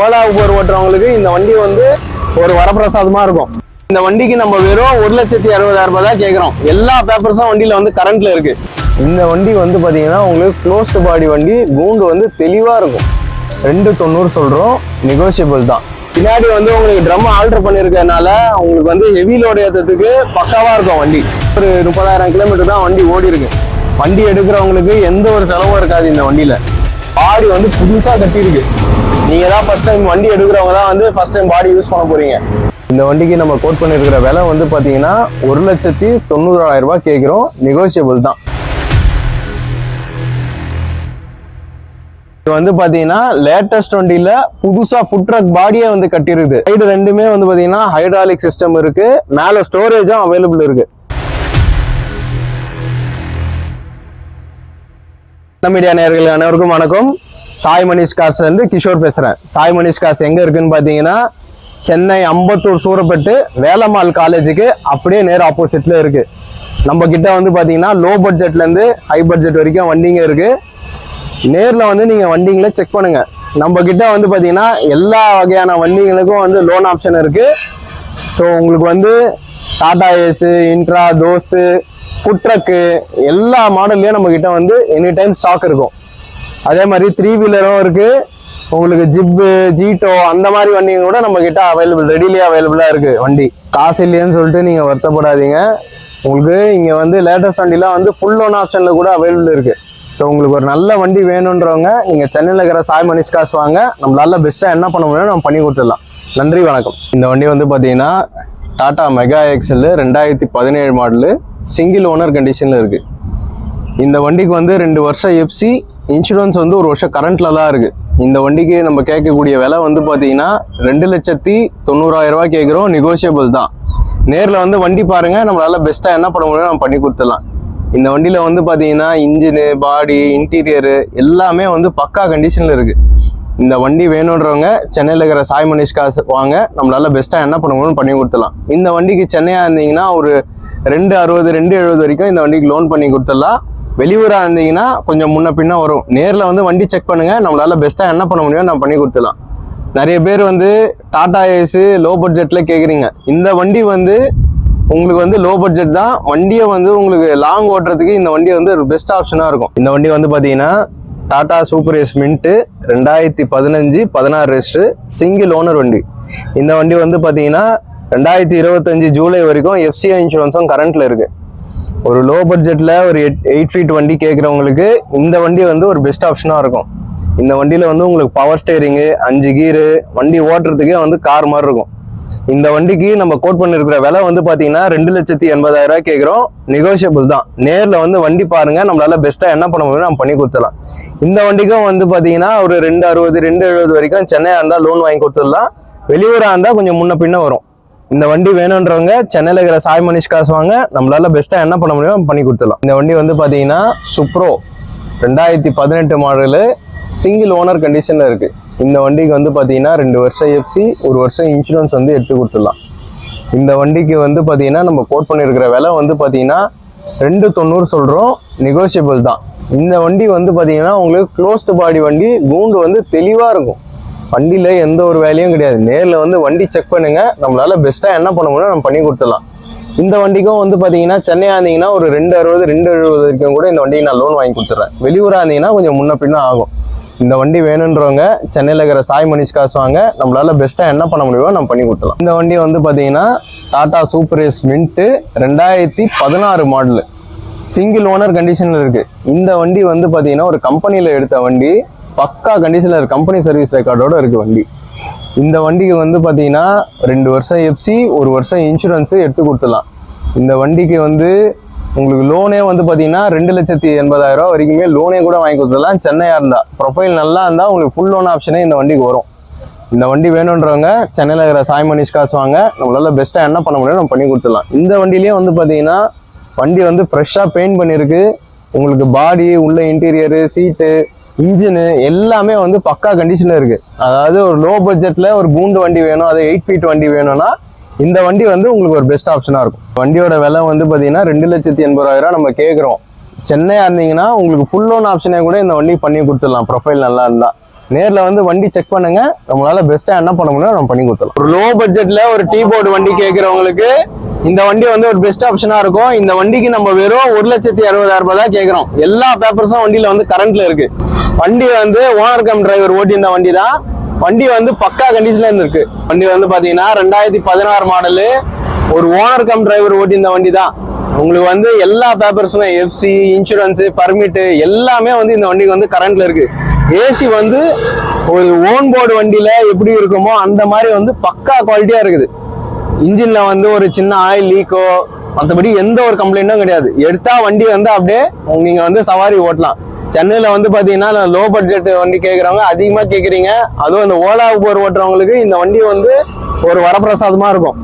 Ola Uber ஓட்டுறவங்களுக்கு இந்த வண்டி வந்து ஒரு வரப்பிரசாதமாக இருக்கும். இந்த வண்டிக்கு நம்ம வெறும் ஒரு லட்சத்தி அறுபதாயிரம் ரூபாய் தான் கேட்குறோம். எல்லா பேப்பர்ஸும் வண்டியில் வந்து கரண்டில் இருக்குது இந்த வண்டி வந்து பார்த்தீங்கன்னா உங்களுக்கு க்ளோஸ்டு பாடி வண்டி கூண்டு வந்து தெளிவாக இருக்கும். ரெண்டு தொண்ணூறு சொல்கிறோம் நெகோசியபிள் தான். பின்னாடி வந்து உங்களுக்கு ட்ரம் ஆல்டர் பண்ணியிருக்கனால உங்களுக்கு வந்து ஹெவி லோடு ஏற்றத்துக்கு பக்காவாக இருக்கும் வண்டி. ஒரு முப்பதாயிரம் கிலோமீட்டர் தான் வண்டி ஓடி இருக்கு. வண்டி எடுக்கிறவங்களுக்கு எந்த ஒரு செலவும் இருக்காது இந்த வண்டியில். பாடி வந்து புதுசாக கட்டியிருக்கு. நீங்க தான் ஃபர்ஸ்ட் டைம் வண்டி எடுக்கிறவங்க தான் வந்து ஃபர்ஸ்ட் டைம் பாடி யூஸ் பண்ண போறீங்க. இந்த வண்டிக்கு நம்ம கோட் பண்ணிருக்கிற விலை வந்து பாத்தீங்கன்னா ஒரு லட்சத்தி தொண்ணூறாயிரம் ரூபாய் கேட்கிறோம். நெகோசியபிள் தான். இது வந்து பாத்தீங்கன்னா லேட்டஸ்ட் வண்டியில புதுசா ஃபுட் ட்ரக் பாடியே வந்து கட்டிருக்கு சைடு ரெண்டுமே வந்து பாத்தீங்கன்னா ஹைட்ராலிக் சிஸ்டம் இருக்கு. மேல ஸ்டோரேஜும் அவைலபிள் இருக்கு. மீடியா நேர்கள் அனைவருக்கும் வணக்கம். சாய் மணிஷ் கார்ஸ்ல கிஷோர் பேசுகிறேன் சாய் மணிஷ் கார்ஸ் எங்கே இருக்குன்னு பார்த்தீங்கன்னா சென்னை அம்பத்தூர் சூரப்பட்டு வேலம்மாள் காலேஜுக்கு அப்படியே நேர் ஆப்போசிட்டில் இருக்குது நம்ம கிட்ட வந்து பார்த்தீங்கன்னா லோ பட்ஜெட்லேருந்து ஹை பட்ஜெட் வரைக்கும் வண்டிங்க இருக்குது நேரில் வந்து நீங்கள் வண்டிங்களை செக் பண்ணுங்கள் நம்ம கிட்ட வந்து பார்த்தீங்கன்னா எல்லா வகையான வண்டிங்களுக்கும் வந்து லோன் ஆப்ஷன் இருக்குது ஸோ உங்களுக்கு வந்து டாடா ஏஸ் இன்ட்ரா தோஸ்து புட்ரக்கு எல்லா மாடல்லையும் நம்ம கிட்ட வந்து எனி டைம் ஸ்டாக் இருக்கும். அதே மாதிரி த்ரீ வீலரும் இருக்கு. உங்களுக்கு ஜிப்பு ஜீட்டோ அந்த மாதிரி வண்டிங்க கூட நம்ம கிட்ட அவைலபிள் ரெடிலேயே அவைலபிளா இருக்கு வண்டி. காசு இல்லையேன்னு சொல்லிட்டு நீங்க வருத்தப்படாதீங்க. உங்களுக்கு இங்க வந்து லேட்டஸ்ட் வண்டிலாம் வந்து ஃபுல் லோன் ஆப்ஷன்ல கூட அவைலபிள் இருக்கு. ஸோ உங்களுக்கு ஒரு நல்ல வண்டி வேணுன்றவங்க நீங்க சென்னையில் இருக்கிற சாய் மனிஷ்காஸ் காசு வாங்க. நம்மளால பெஸ்ட்டாக என்ன பண்ண முடியும் நம்ம பண்ணி கொடுத்துடலாம். நன்றி வணக்கம். இந்த வண்டி வந்து பாத்தீங்கன்னா டாடா மெகா எக்ஸல் ரெண்டாயிரத்தி பதினேழு மாடலு சிங்கிள் ஓனர் கண்டிஷன்ல இருக்கு. இந்த வண்டிக்கு வந்து ரெண்டு வருஷம் எஃப்சி இன்சூரன்ஸ் வந்து ஒரு வருஷம் கரண்ட்டில் தான் இருக்குது இந்த வண்டிக்கு நம்ம கேட்கக்கூடிய விலை வந்து பார்த்தீங்கன்னா ரெண்டு லட்சத்தி தொண்ணூறாயிரம் ரூபா கேட்குறோம் நெகோசியபிள் தான். நேரில் வந்து வண்டி பாருங்கள் நம்மளால் பெஸ்ட்டாக என்ன பண்ண முடியும் நம்ம பண்ணி கொடுத்துடலாம். இந்த வண்டியில் வந்து பார்த்தீங்கன்னா இன்ஜினு பாடி இன்டீரியரு எல்லாமே வந்து பக்கா கண்டிஷனில் இருக்குது இந்த வண்டி வேணுன்றவங்க சென்னையில் இருக்கிற சாய் மனிஷ் காசு வாங்க நம்மளால் பெஸ்ட்டாக என்ன பண்ண முடியும்னு பண்ணி கொடுத்துடலாம். இந்த வண்டிக்கு சென்னையாக இருந்தீங்கன்னா ஒரு ரெண்டு அறுபது ரெண்டு எழுபது வரைக்கும் இந்த வண்டிக்கு லோன் பண்ணி கொடுத்துடலாம். வெளியூராக இருந்தீங்கன்னா கொஞ்சம் முன்ன பின்ன வரும். நேரில் வந்து வண்டி செக் பண்ணுங்கள் நம்மளால் பெஸ்ட்டாக என்ன பண்ண முடியும் நம்ம பண்ணி கொடுத்துடலாம். நிறைய பேர் வந்து டாடா ஏஸு லோ பட்ஜெட்டில் கேட்குறீங்க இந்த வண்டி வந்து உங்களுக்கு வந்து லோ பட்ஜெட் தான். வண்டியை வந்து உங்களுக்கு லாங் ஓட்டுறதுக்கு இந்த வண்டி வந்து ஒரு பெஸ்ட் ஆப்ஷனாக இருக்கும். இந்த வண்டி வந்து பார்த்தீங்கன்னா டாடா சூப்பர் ஏஸ் மின்ட்டு ரெண்டாயிரத்தி பதினஞ்சு பதினாறு ரெஸ்ட்டு சிங்கிள் ஓனர் வண்டி. இந்த வண்டி வந்து பார்த்தீங்கன்னா ரெண்டாயிரத்தி இருபத்தஞ்சு ஜூலை வரைக்கும் எஃப்சிஐ இன்சூரன்ஸும் கரண்ட்டில் இருக்குது ஒரு லோ பட்ஜெட்டில் ஒரு எட் எயிட் ஃபீட் வண்டி கேட்குறவங்களுக்கு இந்த வண்டி வந்து ஒரு பெஸ்ட் ஆப்ஷனாக இருக்கும். இந்த வண்டியில் வந்து உங்களுக்கு பவர் ஸ்டேரிங்கு அஞ்சு கீரு வண்டி ஓட்டுறதுக்கே வந்து கார் மாதிரி இருக்கும். இந்த வண்டிக்கு நம்ம கோட் பண்ணிருக்கிற விலை வந்து பார்த்தீங்கன்னா ரெண்டு லட்சத்தி எண்பதாயிரம் ரூபாய் கேட்குறோம் நெகோஷியபிள் தான். நேரில் வந்து வண்டி பாருங்க நம்மளால பெஸ்ட்டாக என்ன பண்ண முடியும் நம்ம பண்ணி கொடுத்துடலாம். இந்த வண்டிக்கும் வந்து பார்த்தீங்கன்னா ஒரு ரெண்டு அறுபது ரெண்டு எழுபது வரைக்கும் சென்னையாக இருந்தால் லோன் வாங்கி கொடுத்துடலாம். வெளியூராக இருந்தால் கொஞ்சம் முன்ன பின்ன வரும். இந்த வண்டி வேணுன்றவங்க சென்னையில் இருக்கிற சாய் மனிஷ் காசு வாங்க. நம்மளால பெஸ்ட்டாக என்ன பண்ண முடியுமோ பண்ணி கொடுத்துடலாம். இந்த வண்டி வந்து பார்த்தீங்கன்னா சுப்ரோ ரெண்டாயிரத்தி பதினெட்டு மாடலு சிங்கிள் ஓனர் கண்டிஷனில் இருக்குது இந்த வண்டிக்கு வந்து பார்த்தீங்கன்னா ரெண்டு வருஷம் எஃப்சி ஒரு வருஷம் இன்சூரன்ஸ் வந்து எடுத்து கொடுத்துடலாம். இந்த வண்டிக்கு வந்து பார்த்தீங்கன்னா நம்ம கோட் பண்ணியிருக்கிற விலை வந்து பார்த்தீங்கன்னா ரெண்டு தொண்ணூறு சொல்கிறோம் நெகோசியபிள் தான். இந்த வண்டி வந்து பார்த்தீங்கன்னா உங்களுக்கு க்ளோஸ்டு பாடி வண்டி கூண்டு வந்து தெளிவாக இருக்கும். வண்டியில் எந்த ஒரு வேலையும் கிடையாது. நேரில் வந்து வண்டி செக் பண்ணுங்கள் நம்மளால் பெஸ்ட்டாக என்ன பண்ண முடியும் நம்ம பண்ணி கொடுத்துடலாம். இந்த வண்டிக்கும் வந்து பார்த்தீங்கன்னா சென்னையாக இருந்தீங்கன்னா ஒரு ரெண்டு அறுபது ரெண்டு எழுபது வரைக்கும் கூட இந்த வண்டிக்கு நான் லோன் வாங்கி கொடுத்துட்றேன் வெளியூராக இருந்தீங்கன்னா கொஞ்சம் முன்ன பின்ன ஆகும். இந்த வண்டி வேணுன்றவங்க சென்னையில் இருக்கிற சாய் மணிஷ் காசு வாங்க. நம்மளால் பெஸ்ட்டாக என்ன பண்ண முடியுமோ நம்ம பண்ணி கொடுத்துலாம் இந்த வண்டி வந்து பார்த்தீங்கன்னா டாடா சூப்பர் எஸ் மின்ட்டு ரெண்டாயிரத்தி பதினாறு மாடலு சிங்கிள் ஓனர் கண்டிஷனில் இருக்குது இந்த வண்டி வந்து பார்த்தீங்கன்னா ஒரு கம்பெனியில் எடுத்த வண்டி. பக்கா கண்டிஷனில் இருக்கு கம்பெனி சர்வீஸ் ரெக்கார்டோட இருக்கு வண்டி. இந்த வண்டிக்கு வந்து பார்த்தீங்கன்னா ரெண்டு வருஷம் எஃப்சி ஒரு வருஷம் இன்சூரன்ஸு எடுத்து கொடுத்துடலாம். இந்த வண்டிக்கு வந்து உங்களுக்கு லோனே வந்து பார்த்தீங்கன்னா ரெண்டு லட்சத்தி எண்பதாயிரம் ரூபா வரைக்குமே லோனே கூட வாங்கி கொடுத்துடலாம். சென்னையாக இருந்தால் ப்ரொஃபைல் நல்லா இருந்தால் உங்களுக்கு ஃபுல் லோன் ஆப்ஷனே இந்த வண்டிக்கு வரும். இந்த வண்டி வேணுன்றவங்க சென்னையில் இருக்கிற சாய் மணிஷ் காசு வாங்க நம்மளால பெஸ்ட்டாக என்ன பண்ண முடியும் நம்ம பண்ணி கொடுத்துடலாம். இந்த வண்டிலேயே வந்து பார்த்தீங்கன்னா வண்டி வந்து ஃப்ரெஷ்ஷாக பெயிண்ட் பண்ணியிருக்கு உங்களுக்கு பாடி உள்ள இன்டீரியரு சீட்டு இன்ஜினு எல்லாமே வந்து பக்கா கண்டிஷனில் இருக்குது அதாவது ஒரு லோ பட்ஜெட்டில் ஒரு பூண்டு வண்டி வேணும் அது எயிட் ஃபீட் வண்டி வேணும்னா இந்த வண்டி வந்து உங்களுக்கு ஒரு பெஸ்ட் ஆப்ஷனாக இருக்கும். வண்டியோட விலை வந்து பார்த்தீங்கன்னா ரெண்டு லட்சத்தி எண்பதாயிரம் நம்ம கேட்குறோம் சென்னையாக இருந்தீங்கன்னா உங்களுக்கு ஃபுல் லோன் ஆப்ஷனே கூட இந்த வண்டி பண்ணி கொடுத்துடலாம். ப்ரொஃபைல் நல்லா இருந்தால் நேரில் வந்து வண்டி செக் பண்ணுங்க. நம்மளால பெஸ்ட்டாக என்ன பண்ண முடியும் நம்ம பண்ணி கொடுத்துடலாம். ஒரு லோ பட்ஜெட்டில் ஒரு டீ போர்டு வண்டி கேட்குறவங்களுக்கு இந்த வண்டி வந்து ஒரு பெஸ்ட் ஆப்ஷனாக இருக்கும். இந்த வண்டிக்கு நம்ம வெறும் ஒரு லட்சத்தி அறுபதாயிரம் ரூபாய் தான் கேட்குறோம் எல்லா பேப்பர்ஸும் வண்டியில் வந்து கரண்ட்டில் இருக்குது வண்டி வந்து ஓனர் கம் டிரைவர் ஓட்டி வண்டி தான் வண்டி வந்து பக்கா கண்டிஷன்ல இருந்திருக்கு. வண்டி வந்து பாத்தீங்கன்னா ரெண்டாயிரத்தி பதினாறு மாடலு ஒரு ஓனர் கம் டிரைவர் ஓட்டி வண்டி தான் உங்களுக்கு வந்து எல்லா பேப்பர்ஸுமே எஃப்சி இன்சூரன்ஸ் பர்மிட்டு எல்லாமே வந்து இந்த வண்டிக்கு வந்து கரண்ட்ல இருக்கு. ஏசி வந்து ஒரு ஓன் போர்டு வண்டியில எப்படி இருக்குமோ அந்த மாதிரி வந்து பக்கா குவாலிட்டியா இருக்குது. இன்ஜின்ல வந்து ஒரு சின்ன ஆயில் லீக்கோ மற்றபடி எந்த ஒரு கம்ப்ளைண்ட்டும் கிடையாது. எடுத்தா வண்டி வந்து அப்படியே நீங்க வந்து சவாரி ஓட்டலாம். சென்னையில் வந்து பார்த்தீங்கன்னா லோ பட்ஜெட் வண்டி கேட்குறவங்க அதிகமாக கேட்குறீங்க அதுவும் இந்த ஓலா ஊபர் ஓட்டுறவங்களுக்கு இந்த வண்டி வந்து ஒரு வரப்பிரசாதமாக இருக்கும்.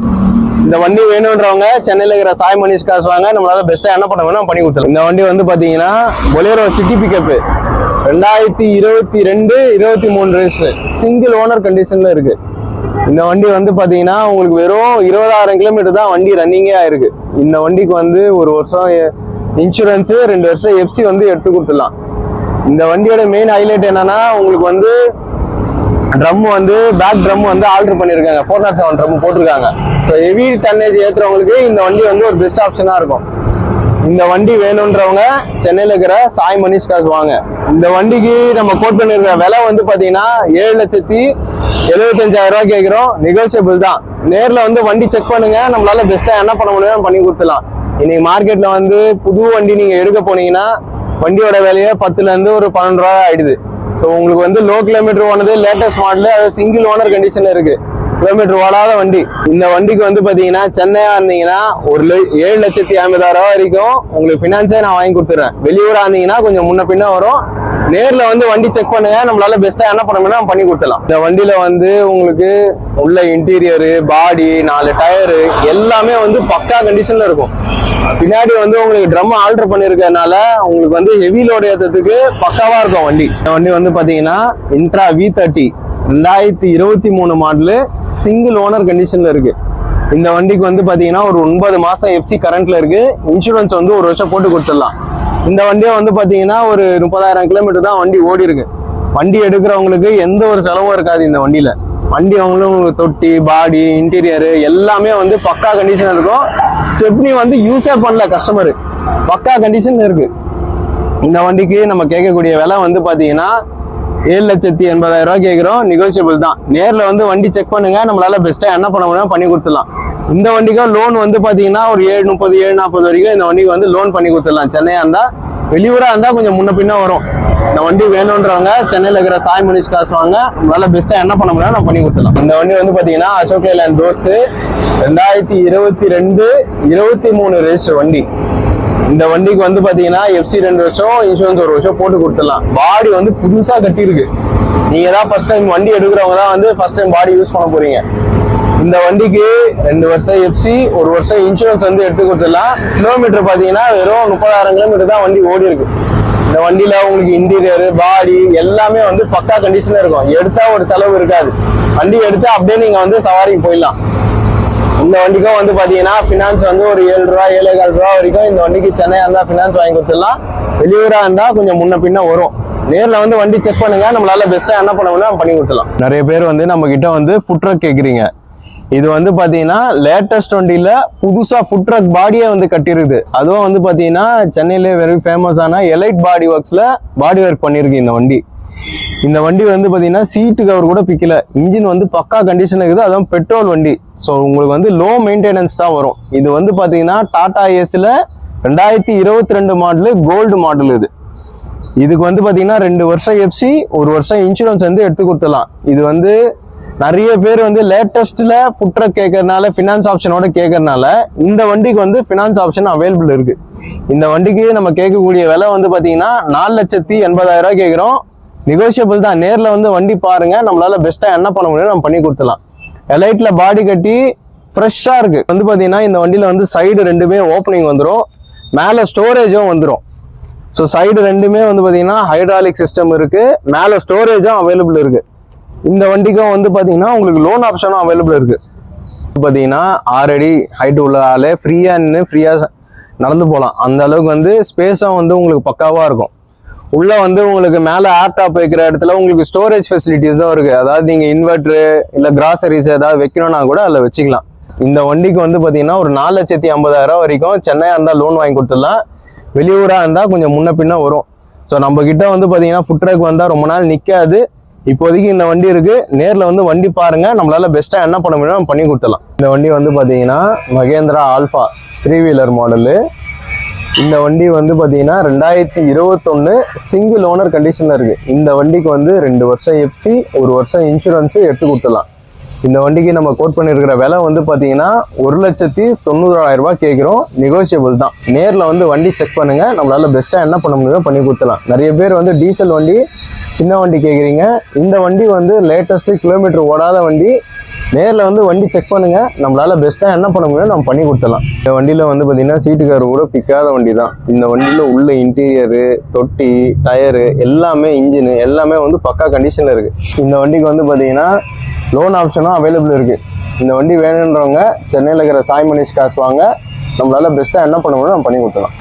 இந்த வண்டி வேணுன்றவங்க சென்னையில் இருக்கிற சாய் மணிஷ் காசு வாங்க நம்மளால பெஸ்ட்டாக என்ன பண்ண வேணும் பண்ணி கொடுத்துருவோம் இந்த வண்டி வந்து பார்த்தீங்கன்னா பொலேரோ சிட்டி பிக்கப்பு ரெண்டாயிரத்தி இருபத்தி ரெண்டு இருபத்தி மூணு ரெஜிஸ்டர் சிங்கிள் ஓனர் கண்டிஷனில் இருக்குது இந்த வண்டி வந்து பார்த்தீங்கன்னா உங்களுக்கு வெறும் இருபதாயிரம் கிலோமீட்டர் தான் வண்டி ரன்னிங்கே ஆயிருக்கு. இந்த வண்டிக்கு வந்து ஒரு வருஷம் இன்சூரன்ஸு ரெண்டு வருஷம் எஃப்சி வந்து எடுத்து கொடுத்துடலாம். இந்த வண்டியோட மெயின் ஹைலைட் என்னன்னா உங்களுக்கு வந்து ட்ரம் வந்து பேக் ட்ரம் வந்து ஆல்டர் பண்ணியிருக்காங்க ஃபோர் நாட் செவன் ட்ரம் போட்டிருக்காங்க. ஸோ ஹெவி டன்னேஜ் ஏற்றுறவங்களுக்கு இந்த வண்டி வந்து ஒரு பெஸ்ட் ஆப்ஷனாக இருக்கும். இந்த வண்டி வேணுன்றவங்க சென்னையில் இருக்கிற சாய் மணிஷ் காசு வாங்க. இந்த வண்டிக்கு நம்ம கோட் பண்ணிருக்கிற விலை வந்து பார்த்தீங்கன்னா ஏழு லட்சத்தி எழுபத்தஞ்சாயிரம் ரூபா கேட்குறோம் நெகோசியபிள் தான். நேரில் வந்து வண்டி செக் பண்ணுங்க. நம்மளால பெஸ்ட்டாக என்ன பண்ண முடியும் பண்ணி கொடுத்துலாம் இன்னைக்கு மார்க்கெட்டில் வந்து புது வண்டி நீங்கள் எடுக்க போனீங்கன்னா வண்டியோட விலையே பத்துலேருந்து ஒரு பன்னெண்டு ரூபா ஆயிடுது. ஸோ உங்களுக்கு வந்து லோ கிலோமீட்டர் ஓனது லேட்டஸ்ட் மாடல் அது சிங்கிள் ஓனர் கண்டிஷன்ல இருக்கு. கிலோமீட்டர் ஓடாத வண்டி. இந்த வண்டிக்கு வந்து பாத்தீங்கன்னா சென்னையா இருந்தீங்கன்னா ஒரு ல- ஏழு லட்சத்தி ஐம்பதாயிரம் ரூபாய் வரைக்கும் உங்களுக்கு ஃபினான்ஸே நான் வாங்கி கொடுத்துறேன். வெளியூரா இருந்தீங்கன்னா கொஞ்சம் முன்ன பின்ன வரும். நேர்ல வந்து வண்டி செக் பண்ணுங்க. நம்மளால பெஸ்டா என்ன பண்ண பண்ணி கொடுத்துலாம் இந்த வண்டியில வந்து உங்களுக்கு உள்ள இன்டீரியரு பாடி நாலு டயரு எல்லாமே வந்து பக்கா கண்டிஷன்ல இருக்கும். பின்னாடி வந்து உங்களுக்கு ட்ரம் ஆல்டர் பண்ணிருக்கறனால உங்களுக்கு வந்து ஹெவி லோடு ஏற்றதுக்கு பக்காவா இருக்கும் வண்டி. இந்த வண்டி வந்து பாத்தீங்கன்னா இன்ட்ரா வி தேர்ட்டி ரெண்டாயிரத்தி இருபத்தி மூணு மாடலு சிங்கிள் ஓனர் கண்டிஷன்ல இருக்கு. இந்த வண்டிக்கு வந்து பாத்தீங்கன்னா ஒரு ஒன்பது மாசம் எஃப்சி கரண்ட்ல இருக்கு. இன்சூரன்ஸ் வந்து ஒரு வருஷம் போட்டு கொடுத்துடலாம். இந்த வண்டியை வந்து பார்த்தீங்கன்னா ஒரு முப்பதாயிரம் கிலோமீட்டர் தான் வண்டி ஓடி இருக்கு. வண்டி எடுக்கிறவங்களுக்கு எந்த ஒரு செலவும் இருக்காது இந்த வண்டியில. வண்டி அவங்களும் தொட்டி பாடி இன்டீரியர் எல்லாமே வந்து பக்கா கண்டிஷன் இருக்கும். ஸ்டெப்னி வந்து யூஸே பண்ணல கஸ்டமரு பக்கா கண்டிஷன் இருக்கு. இந்த வண்டிக்கு நம்ம கேட்கக்கூடிய விலை வந்து பார்த்தீங்கன்னா ஏழு லட்சத்தி எண்பதாயிரம் ரூபா கேட்குறோம். நெகோசியபிள் தான். நேரில் வந்து வண்டி செக் பண்ணுங்க. நம்மளால பெஸ்ட்டாக என்ன பண்ண முடியும் பண்ணி கொடுத்துடலாம். இந்த வண்டிக்கும் லோன் வந்து பார்த்தீங்கன்னா ஒரு ஏழு முப்பது ஏழு நாற்பது வரைக்கும் இந்த வண்டிக்கு வந்து லோன் பண்ணி கொடுத்துடலாம். சென்னையாக இருந்தால் வெளியூராக இருந்தால் கொஞ்சம் முன்ன பின்ன வரும். இந்த வண்டி வேணுன்றவங்க சென்னையில் இருக்கிற சாய் மனிஷ் காசு வாங்க நம்மளால பெஸ்ட்டாக என்ன பண்ண முடியும் நான் பண்ணி கொடுத்துடலாம். இந்த வண்டி வந்து பார்த்தீங்கன்னா அசோக் லேண்ட் தோஸ்து ரெண்டாயிரத்தி இருபத்தி ரெண்டு இருபத்தி மூணு ரெஜிஸ்டர் வண்டி. இந்த வண்டிக்கு வந்து பார்த்தீங்கன்னா எஃப்சி ரெண்டு வருஷம் இன்சூரன்ஸ் ஒரு வருஷம் போட்டு கொடுத்துடலாம். பாடி வந்து புதுசாக கட்டியிருக்கு. நீங்கள் தான் ஃபர்ஸ்ட் டைம் வண்டி எடுக்கிறவங்க தான் வந்து ஃபஸ்ட் டைம் பாடி யூஸ் பண்ண போகிறீங்க இந்த வண்டிக்கு ரெண்டு வருஷம் எஃப்சி ஒரு வருஷம் இன்சூரன்ஸ் வந்து எடுத்து கொடுத்துடலாம் கிலோமீட்டர் பார்த்தீங்கன்னா வெறும் முப்பதாயிரம் கிலோமீட்டர் தான் வண்டி ஓடி இருக்கு. இந்த வண்டியில உங்களுக்கு இன்டீரியர் பாடி எல்லாமே வந்து பக்கா கண்டிஷன்ல இருக்கும். எடுத்தா ஒரு செலவு இருக்காது. வண்டி எடுத்தா அப்படியே நீங்க வந்து சவாரிக்கு போயிடலாம். இந்த வண்டிக்கும் வந்து பாத்தீங்கன்னா பினான்ஸ் வந்து ஒரு ஏழு ரூபா ஏழே கால் ரூபா வரைக்கும் இந்த வண்டிக்கு சென்னையா இருந்தா பினான்ஸ் வாங்கி கொடுத்துடலாம். வெளியூரா இருந்தா கொஞ்சம் முன்ன பின்ன வரும். நேர்ல வந்து வண்டி செக் பண்ணுங்க. நம்மளால பெஸ்டா என்ன பண்ண முடியும் பண்ணி கொடுத்துலாம் நிறைய பேர் வந்து நம்ம கிட்ட வந்து ஃபுட் ட்ரக் கேக்குறீங்க. இது வந்து பார்த்தீங்கன்னா லேட்டஸ்ட் வண்டியில் புதுசாக ஃபுட் ட்ரக் பாடியே வந்து கட்டிருக்குது. அதுவும் வந்து பார்த்தீங்கன்னா சென்னையிலே வெரி ஃபேமஸான எலைட் பாடி ஒர்க்ஸில் பாடி ஒர்க் பண்ணியிருக்கு இந்த வண்டி. இந்த வண்டி வந்து பார்த்தீங்கன்னா சீட்டு கவர் கூட பிக்கல இன்ஜின் வந்து பக்கா கண்டிஷன் இருக்குது. அதுவும் பெட்ரோல் வண்டி. ஸோ உங்களுக்கு வந்து லோ மெயின்டெனன்ஸ் தான் வரும். இது வந்து பார்த்தீங்கன்னா டாடா ஏஸில் ரெண்டாயிரத்தி இருபத்தி ரெண்டு மாடலு கோல்டு மாடல் இது. இதுக்கு வந்து பார்த்தீங்கன்னா ரெண்டு வருஷம் எஃப்சி ஒரு வருஷம் இன்சூரன்ஸ் வந்து எடுத்து கொடுத்துடலாம். இது வந்து நிறைய பேர் வந்து லேட்டஸ்ட்டில் புட்ரக் கேட்கறதுனால ஃபினான்ஸ் ஆப்ஷனோட கேட்கறதுனால இந்த வண்டிக்கு வந்து ஃபினான்ஸ் ஆப்ஷன் அவைலபிள் இருக்கு. இந்த வண்டிக்கு நம்ம கேட்கக்கூடிய விலை வந்து பார்த்தீங்கன்னா நாலு லட்சத்தி எண்பதாயிரம் கேட்குறோம் நெகோஷியபிள் தான். நேரில் வந்து வண்டி பாருங்க. நம்மளால பெஸ்ட்டாக என்ன பண்ண முடியும் நம்ம பண்ணி கொடுத்துலாம் எலைட்டில் பாடி கட்டி ஃப்ரெஷ்ஷாக இருக்குது வந்து பார்த்தீங்கன்னா இந்த வண்டியில் வந்து சைடு ரெண்டுமே ஓப்பனிங் வந்துடும் மேலே ஸ்டோரேஜும் வந்துடும் ஸோ சைடு ரெண்டுமே வந்து பார்த்தீங்கன்னா ஹைட்ராலிக் சிஸ்டம் இருக்குது மேலே ஸ்டோரேஜும் அவைலபிள் இருக்குது இந்த வண்டிக்கும் வந்து பார்த்தீங்கன்னா உங்களுக்கு லோன் ஆப்ஷனும் அவைலபிள் இருக்கு. பார்த்தீங்கன்னா ஆறடி ஹைட் உள்ள ஆளே ஃப்ரீயாக நின்று ஃப்ரீயாக நடந்து போகலாம் அந்த அளவுக்கு வந்து ஸ்பேஸும் வந்து உங்களுக்கு பக்காவாக இருக்கும். உள்ள வந்து உங்களுக்கு மேல ஆப்டாப் வைக்கிற இடத்துல உங்களுக்கு ஸ்டோரேஜ் ஃபெசிலிட்டிஸும் இருக்கு. அதாவது நீங்க இன்வெர்டர் இல்ல கிராசரிஸ் ஏதாவது வைக்கணும்னா கூட அதில் வச்சுக்கலாம். இந்த வண்டிக்கு வந்து பார்த்தீங்கன்னா ஒரு நாலு லட்சத்தி ஐம்பதாயிரம் வரைக்கும் சென்னையா இருந்தா லோன் வாங்கி கொடுத்துடலாம். வெளியூரா இருந்தா கொஞ்சம் முன்ன பின்ன வரும். ஸோ நம்ம கிட்ட வந்து பார்த்தீங்கன்னா ஃபுட் ட்ரக் வந்தால் ரொம்ப நாள் நிற்காது இப்போதைக்கு இந்த வண்டி இருக்கு. நேர்ல வந்து வண்டி பாருங்க. நம்மளால பெஸ்ட்டாக என்ன பண்ண முடியும் பண்ணி கொடுத்துடலாம். இந்த வண்டி வந்து பாத்தீங்கன்னா Mahindra alpha three wheeler model இந்த வண்டி வந்து பார்த்தீங்கன்னா ரெண்டாயிரத்தி இருபத்தொன்னு சிங்கிள் ஓனர் கண்டிஷனில் இருக்குது இந்த வண்டிக்கு வந்து ரெண்டு வருஷம் எஃப்சி ஒரு வருஷம் இன்சூரன்ஸு எடுத்து கொடுத்துடலாம். இந்த வண்டிக்கு நம்ம கோட் பண்ணியிருக்கிற விலை வந்து பார்த்தீங்கன்னா ஒரு லட்சத்தி தொண்ணூறாயிரம் ரூபாய் கேட்குறோம். நெகோஷியபிள் தான். நேரில் வந்து வண்டி செக் பண்ணுங்க. நம்மளால பெஸ்ட்டாக என்ன பண்ண முடியுமோ பண்ணி கொடுத்துலாம் நிறைய பேர் வந்து டீசல் வண்டி சின்ன வண்டி கேட்குறீங்க. இந்த வண்டி வந்து லேட்டஸ்ட்டு கிலோமீட்டர் ஓடாத வண்டி. நேரில் வந்து வண்டி செக் பண்ணுங்கள் நம்மளால் பெஸ்ட்டாக என்ன பண்ண முடியும் நம்ம பண்ணி கொடுத்துடலாம். இந்த வண்டியில் வந்து பார்த்தீங்கன்னா சீட்டு கார் கூட பிக்காத வண்டி தான். இந்த வண்டியில் உள்ள இன்டீரியரு தொட்டி டயரு எல்லாமே இன்ஜின் எல்லாமே வந்து பக்கா கண்டிஷனில் இருக்குது இந்த வண்டிக்கு வந்து பார்த்தீங்கன்னா லோன் ஆப்ஷனும் அவைலபிள் இருக்குது இந்த வண்டி வேணுன்றவங்க சென்னையில் இருக்கிற சாய் மணிஷ் காசு வாங்க நம்மளால பெஸ்ட்டாக என்ன பண்ண முடியும் நம்ம பண்ணி கொடுத்துடலாம்.